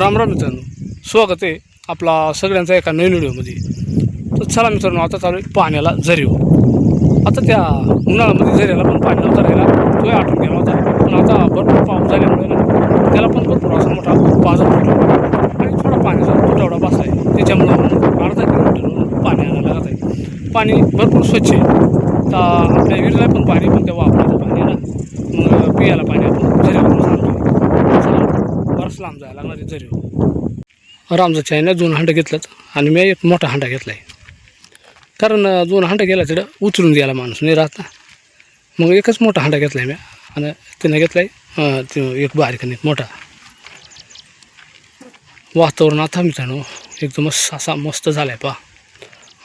राम राम मित्रांनो स्वागत आहे आपला सगळ्यांचा एका नवीन व्हिडिओमध्ये. तर चला मित्रांनो आता चालू आहे पाण्याला झरीव आता त्या उन्हाळ्यामध्ये झऱ्याला पण पाणी नव्हता राहिला तोही आटून गेला होता. पण आता भरपूर पाऊस झाल्यामुळे ना त्याला पण भरपूर असा मोठा बाजार फुटला आणि थोडा पाण्याचा तुटवडा बसला आहे त्याच्यामुळं अर्धा किलोमीटरवरून पाणी आणायला लागत आहे. पाणी भरपूर स्वच्छ आहे. तर आपल्या विहिरीला पण पाणी पण त्या वापरायचं पाणी आहे ना. मग पियाला पाणी आपण झऱ्यावरून आणतो चला लांब जायला लागणार आहे जरी रामजाच्या आईने दोन हांडं घेतलंच आणि मी एक मोठा हांडा घेतला आहे कारण दोन हांडा गेला तिथं उचलून द्यायला माणूस नाही राहत मग एकच मोठा हांडा घेतला आहे मी आणि त्याने घेतला आहे तो एक बारीक आणि एक मोठा. वातावरण आता मित्रांनो एकदमच असा मस्त झाला आहे पहा.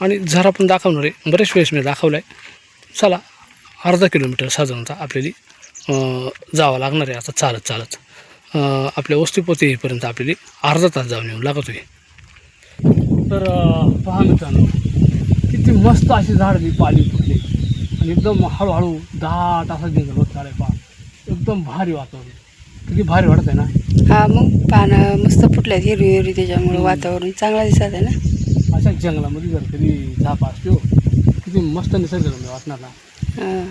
आणि झरा पण दाखवणार आहे बरेच वेळेस मी दाखवला आहे चला अर्धा किलोमीटर साधारणतः आपल्याला जावं लागणार आहे आता चालत चालत. आपल्या वस्तीपोती येईपर्यंत आपल्याला अर्धा तास जाऊन येऊ लागत आहे तर पहा मित्रांनो किती मस्त अशी झाडं पाली फुटली आणि एकदम हळूहळू दाट असा जंगल होत चालय पहा. एकदम भारी वातावरण. किती भारी वाटत आहे ना? हा मग पानं मस्त फुटल्यात हिरवी हिरवी त्याच्यामुळे वातावरण चांगला दिसत आहे ना? अशा जंगलामध्ये जर कधी झाप असते हो किती मस्त निसर्गरम्य वाटणार ना.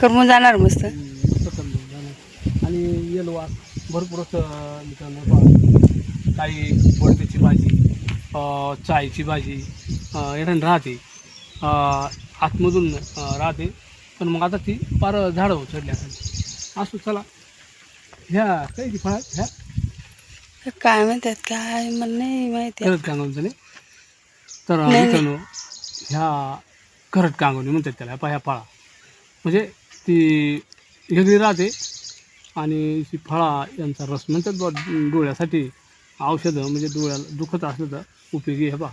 करमून जाणार मस्त. मस्त करून जाणार. आणि येलवार भरपूरच अं, मित्रांनो पहा काही बडक्याची भाजी चायची भाजी येणं राहते. आतमधून राहते. पण मग आता ती फार झाडं आता. असू चला. ह्या काही ती फळा? ह्या? काय म्हणतात? काय मला नाही माहिती. करट कांगोलीचं नाही? तर. मित्रांनो ह्या करट कांगोली म्हणतात त्याला ह्या फळा. म्हणजे ती वेगळी राहते. आणि ती फळा यांचा रस म्हणतात बुवा डोळ्यासाठी औषधं म्हणजे डोळ्याला दुखत असलं तर उपयोगी आहे बा.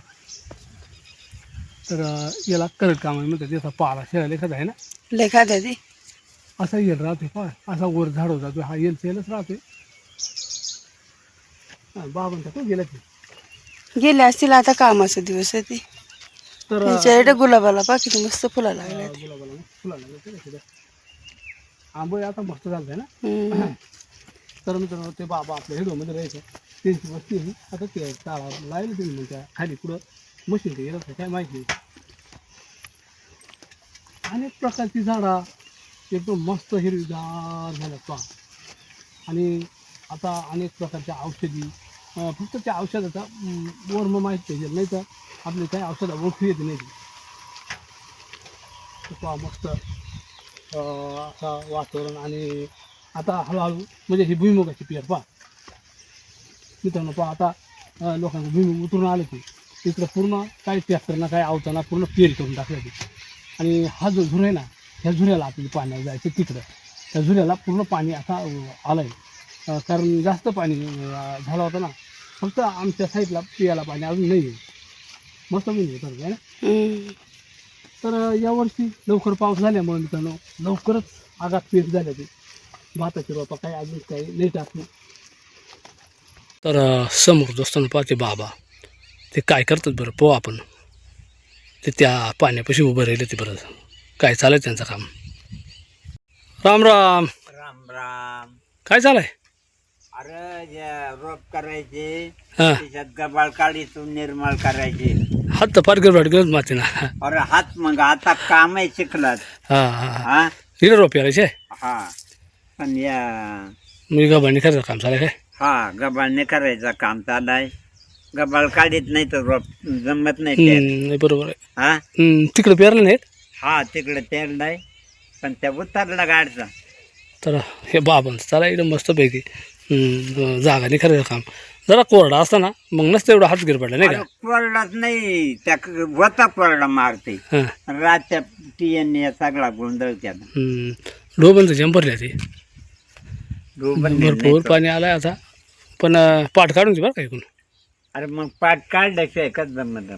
तर याला करट कांगोली म्हणतात. याचा पाला शेळा लेखत आहे ना? लेखा ते. असा येल राहते पहा. असा वर झाड जातो हा येल सेलच राहते बाबांचा तो गेला ते गेले असतील आता कामाचा दिवस आहे ते. तर गुलाबाला पा किती मस्त फुला लागल्या ते. गुलाबाला लागते ना तिथं. आंबोळी आता मस्त झालं ना. तर मित्रांनो ते बाबा आपल्या हिडोमध्ये राहायचं. त्यांची वस्ती आहे. आता ते ताळा लावलं मग त्या खाली पुढं मशीन ते गेलं काय माहिती नाही. अनेक प्रकारची झाडा. एकदम मस्त हिरवीगार झाल्यात पहा आणि आता अनेक प्रकारच्या औषधी. फक्त त्या औषधाचा वर्म माहीत पाहिजे. नाही तर आपली काही औषधा ओळखू येते नाही पहा मस्त असा वातावरण आणि आता हळूहळू म्हणजे ही भुईमुगाची पेर पहा. मित्रांनो पहा आता लोकांना भुईमुग उतरून आले ते इकडं पूर्ण काही ट्रॅक्टरना काय आवताना पूर्ण पेर करून टाकलं ते आणि हा जो झुरा आहे ना ह्या झुऱ्याला आपल्याला पाण्याला जायचं तिकडं. त्या झुऱ्याला पूर्ण पाणी आता आलं आहे कारण जास्त पाणी झालं होतं ना फक्त आमच्या साईडला पियाला पाणी अजून नाही आहे मस्त मी येतं आहे ना? तर यावर्षी लवकर पाऊस झाल्यामुळे मित्रांनो लवकरच आगात पेट झाले ते. भाताचे रोपा काही अजून काही नाही. टाकले तर समोर दोस्तांना पाहते बाबा. ते काय करतात बरं? पो आपण. ते त्या पाण्यापाशी उभं राहिले ते बरं. काय चालय त्यांचं काम? राम राम. राम राम. काय चालय अरे जे रोप करायचे हां. त्याच्यात गबाळ काढीतून निर्मळ करायचे. हात गडबड गरज माते ना अरे हात मग आता कामही शिकलात हां हां हा. रोप यायचे हा. पण या मी गबाणी करायचं काम चालय काय? हा गबाळने करायचं काम चालाय गबाळ काढीत नाही तर रोप जमत नाही. हम्म, नाही बरोबर आहे. हा? हम्म, तिकडे पेरलं नाहीत? हा तिकडे पेरलाय. पण त्या उतरला गाडचा. तर हे बाबांचं चला एकदम मस्तपैकी. हम्म, जागा नाही करायचं काम. जरा कोरडा असताना मग नसतं एवढा हात गिर पडला नाही का? कोरडाच नाही त्या वता कोरडा मारते. हां. रातच्या टीएन सगळा गोंधळ हम्म, डोबनचं जंपरल्या ते. भरपूर पाणी आलंय आता. पण अं, पाठ काढून बरं का ऐकून अरे मग पाठ काढल्याशिवाय कच जमत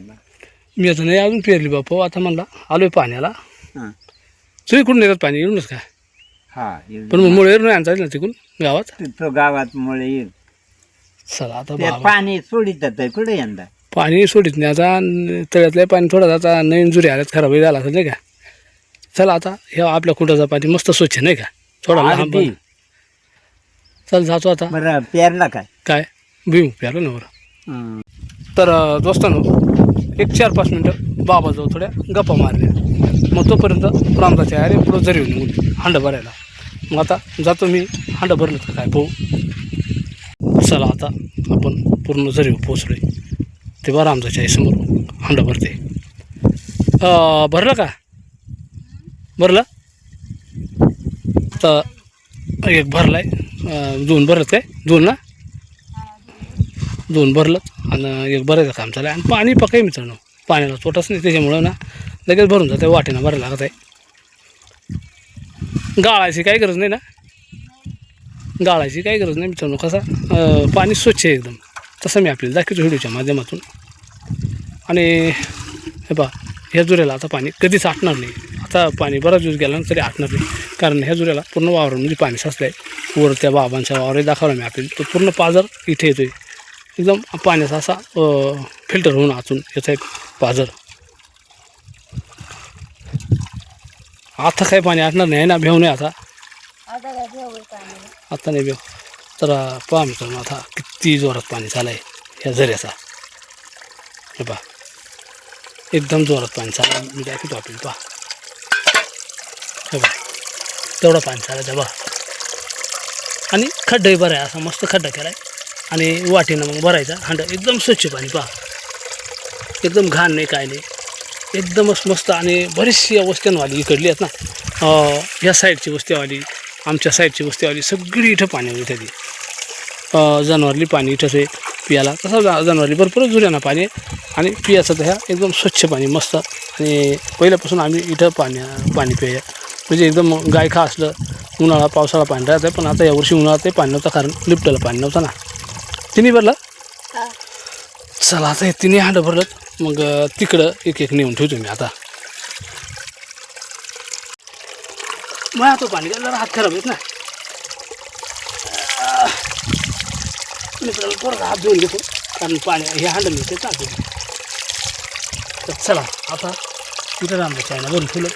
मी आता नाही अजून पेरली बापू आता म्हणला आलोय पाण्याला. हा. तुम्ही कुठून येतात पाणी? येऊनच का? हा. पण मग आणता येईल ना तिकडून गावात? तो गावात मुळे येईल. चला आता ते बाबा. पाणी सोडित आहे कुठे यंदा? पाणी सोडित नाही. आता न- तळ्यातलं पाणी थोडं आता नवीन जुरी आल्यात खराब झाला असेल नाही का? चला आता हे आपल्या कुटाचं पाणी मस्त स्वच्छ नाही का? थोडा लहान अगदी. पण. चल जातो आता. बरं पेरला काय? काय? भुईमुग प्यालो ना बरं. हं. तर अं, दोस्तांनो एक चार पाच मिनटं बाबाजवळ थोड्या गप्पा मारल्या. मग तोपर्यंत रामदाच्या आले पुढं जरी निघून हांडं भरायला. मग आता जातो मी हांडं भरलं तर काय पाहू. चला आता आपण पूर्ण जरी पोचलो आहे तेव्हा रामदाच्या आईसमोर हांडं भरते. भरलं का? भरलं? तर एक भरलाय. आहे दोन भरलं काय? दोन ना? दोन भरलं आणि एक भरायचं काम चाललं आणि पाणी पकाय मित्रांनो. पाण्याला तोटाच नाही त्याच्यामुळं ना लगेच भरून जाते वाटेनं भरायला लागत आहे गाळायची काही गरज नाही ना? गाळायची काही गरज नाही मित्रांनो. कसा पाणी स्वच्छ आहे एकदम. तसं मी आपल्याला दाखवतो व्हिडिओच्या माध्यमातून. आणि हे पा ह्या जुऱ्याला आता पाणी कधीच आटणार नाही. आता पाणी बराच दिवस गेला तरी आटणार नाही. कारण ह्या जुऱ्याला पूर्ण वावरामध्ये म्हणजे पाणी साचलं आहे वर त्या बाबांच्या वावरही दाखवला मी आपल्याला. तो पूर्ण पाजर इथे येतो आहे एकदम पाण्याचा असा फिल्टर होऊन आतून येत आहे पाजर. आता काही पाणी आटणार नाही ना? भेव नाही आता. आता नाही भेव तर पहा मित्रांनो आता किती जोरात पाणी चालू आहे ह्या झऱ्याचा. हे पहा. एकदम जोरात पाणी चालू आहे मी दाखवतो आपल्याला पहा. हे पहा. तेवढा पाणी चालायचं बा आणि खड्डाही बरं आहे असा मस्त खड्डा केला आहे आणि वाटेनं मग भरायचा. हांडा एकदम स्वच्छ पाणी पहा. एकदम घाण नाही काय नाही. एकदमच मस्त आणि बरीचशी वस्त्यांवाली इकडली आहेत ना. अं, या साईडची वस्तीवाली आमच्या साईडची वस्तीवाली सगळी इथं पाणी येते ती. अं, जनावरली पाणी इथंच आहे पियाला. तसं जनावरली भरपूर जुऱ्यानं पाणी. आहे आणि पियाचं तर ह्या एकदम स्वच्छ पाणी मस्त. आणि पहिल्यापासून आम्ही इथं पाणी पाणी पिया. म्हणजे एकदम गाय खा असलं उन्हाळा पावसाळा पाणी राहतं पण आता यावर्षी उन्हाळ्यात ते पाणी नव्हतं कारण लिफ्टला पाणी नव्हतं ना. तिन्ही भरलं? चला आता हे तिन्ही हांडं भरलं. मग तिकडं एक एक नेऊन ठेवतो मी आता. मग आता पाणी जरा हात खराब आहेत ना. मित्राला परत हात धुवून घेतो कारण पाणी हे हांडं मिळते चालतो तर चला आता इथं आमच्या चायना भरून ठेवलं.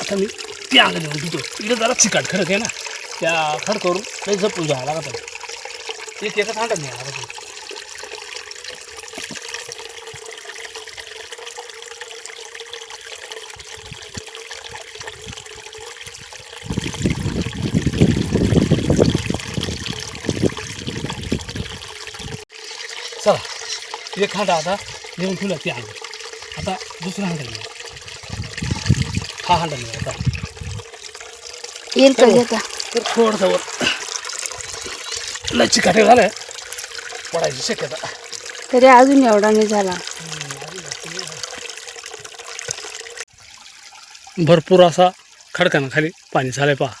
आता मी त्या अंग घेऊन घेतो इकडं जरा चिकाट खडक आहे ना. त्या खडकावरून काही जपून जायला लागत एक एकच हांडा नाही लागत चला एक हांडा आता घेऊन ठेवला ती हांडा आता दुसरा हांडा घेऊ हा हांडा नाही आता. येईल का येता. तर थोडंसं वर. लय चिकाटे झालं. पडायची शक्यता. तरी अजून एवढा नाही झाला. भरपूर असा खडकानं खाली पाणी झालं आहे पहा.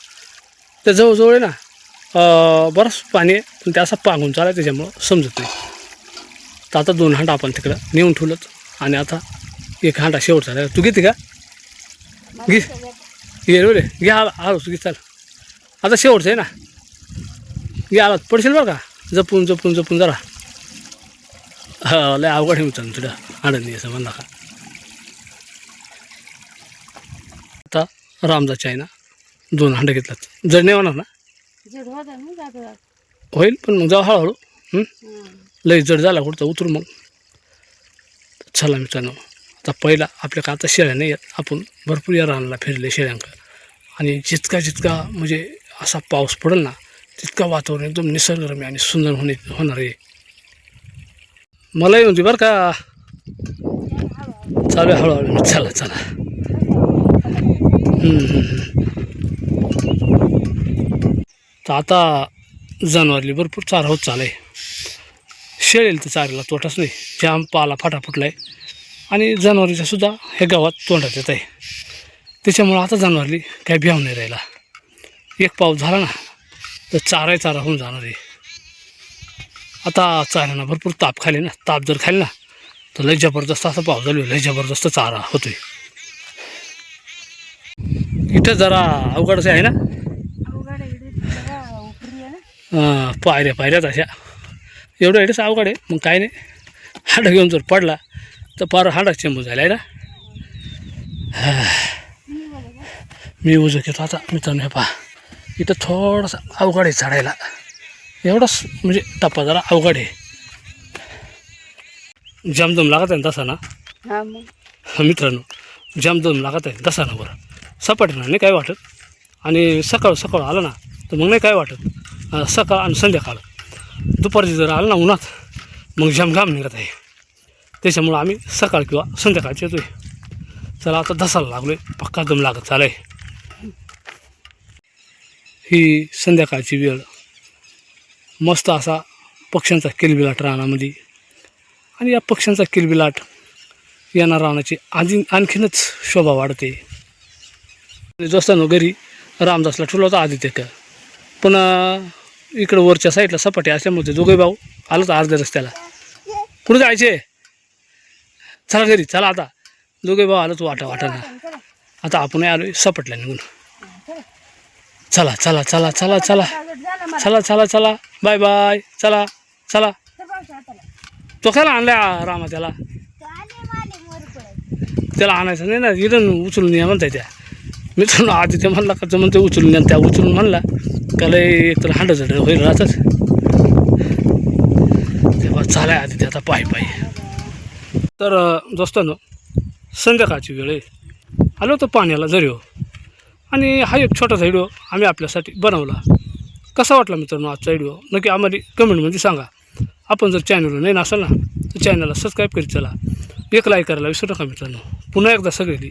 ते जवळजवळ आहे ना बरंच पाणी आहे पण ते असं पांगून चालाय त्याच्यामुळं समजत नाही. तर आता दोन हांडा आपण तिकडं नेऊन ठेवलं आणि आता एक हांडा शेवट झाला. तू घेते का? घे. ये रे घे आला आलोच घे चाल. आता शेवटचं आहे ना? घे आला. पडशील बरं का? जपून जपून जपून जरा. हा लय अवघड आहे मित्रांनो तुला हांडा नाही असं म्हणला का आता रामदाच्या आहे ना दोन हांडे घेतल्यात. जड नाही होणार ना? होईल पण मग जाऊ हळूहळू. लय लई जड झाला कुठं उतरू मग. चला मित्रांनो आता पहिला आपल्या का आता शेळ्या नाही आहेत. आपण भरपूर या रानाला फिरले शेळ्यांक आणि जितका जितका म्हणजे असा पाऊस पडेल ना तितका वातावरण एकदम निसर्गरम्य आणि सुंदर होणे होणार आहे. मला येऊन बरं का चालू आहे हळूहळू. चला चला. तर आता जनावरली भरपूर चारा होत चालू आहे शेळेल तर चाऱ्याला तोटाच नाही जाम पाला फाटा फुटला आहे आणि जनावरीचा सुद्धा हे गावात तोंडात येत आहे. त्याच्यामुळं आता जनावरली काही भ्याव नाही राहिला. एक पाऊस झाला ना तर चाराही चारा होऊन जाणार आहे. आता चाऱ्यांना भरपूर ताप खाली ना ताप जर खाली ना तर लय जबरदस्त असा पाऊस झालो लय जबरदस्त चारा होतोय. इथं जरा अवघडच आहे ना? पायऱ्या पायऱ्यात अशा. एवढं एवढंच अवघड आहे. मग काय नाही. हाडा घेऊन जर पडला तर फार हाडा चेंबू झाला आहे ना. मी उजं घेतो आता मित्रांनो हे पहा. इथं थोडंसं अवघड आहे चढायला. एवढंच म्हणजे टप्पा जरा अवघड आहे. जामदम लागत आहे ना तसा ना? हा मित्रांनो जामदम लागत आहे तसा ना बरं. सपाट ना नाही काय वाटत. आणि सकाळ सकाळ आलं ना तर मग नाही काय वाटत. सकाळ आणि संध्याकाळ. दुपारची जर आलं ना उन्हात मग जामघाम निघत आहे. त्याच्यामुळं आम्ही सकाळ किंवा संध्याकाळची येतोय. चला आता धसायला लागलो आहे पक्का दम लागत चालय ही संध्याकाळची वेळ. मस्त असा पक्ष्यांचा किलबिलाट रानामध्ये. आणि या पक्ष्यांचा किलबिलाट यांना रानाची आणखी आणखीनच शोभा वाढते. दोस्तांनो घरी रामदासला ठेवला होता आदित्य पण इकडं वरच्या साईडला सपाटी असल्यामुळे ते दोघे भाऊ आलं तर अर्ध्या रस्त्याला कुठे जायचे? चला घरी चला आता. दोघे भाऊ आलं तू वाटा वाटाना आता आपण आलो सपटल्या निघून. चला चला चला चला चला. चला चला चला. Bye bye. चला चला. तो खायला आणलाय आ- रामा त्याला? त्याला आणायचं नाही ना इथं उचलून या म्हणताय त्या. मी तर आधी ते म्हणला का? तर म्हणते उचलून आणि त्या उचलून म्हणला त्याला एक तर हांड झड होईल राहतात तेव्हा चालाय आधी ते आता पाय पाय. तर दोस्तांनो संध्याकाळची वेळ आहे. आलो तर पाण्याला जरी हो आणि हा एक छोटासा व्हिडिओ आम्ही आपल्यासाठी बनवला. कसा वाटला मित्रांनो आजचा व्हिडिओ? नक्की आम्हाला कमेंटमध्ये सांगा. आपण जर चॅनलवर नाही नसाल ना तर चॅनलला सबस्क्राईब करीत चला. एक लाईक करायला विसरू नका मित्रांनो. पुन्हा एकदा सगळी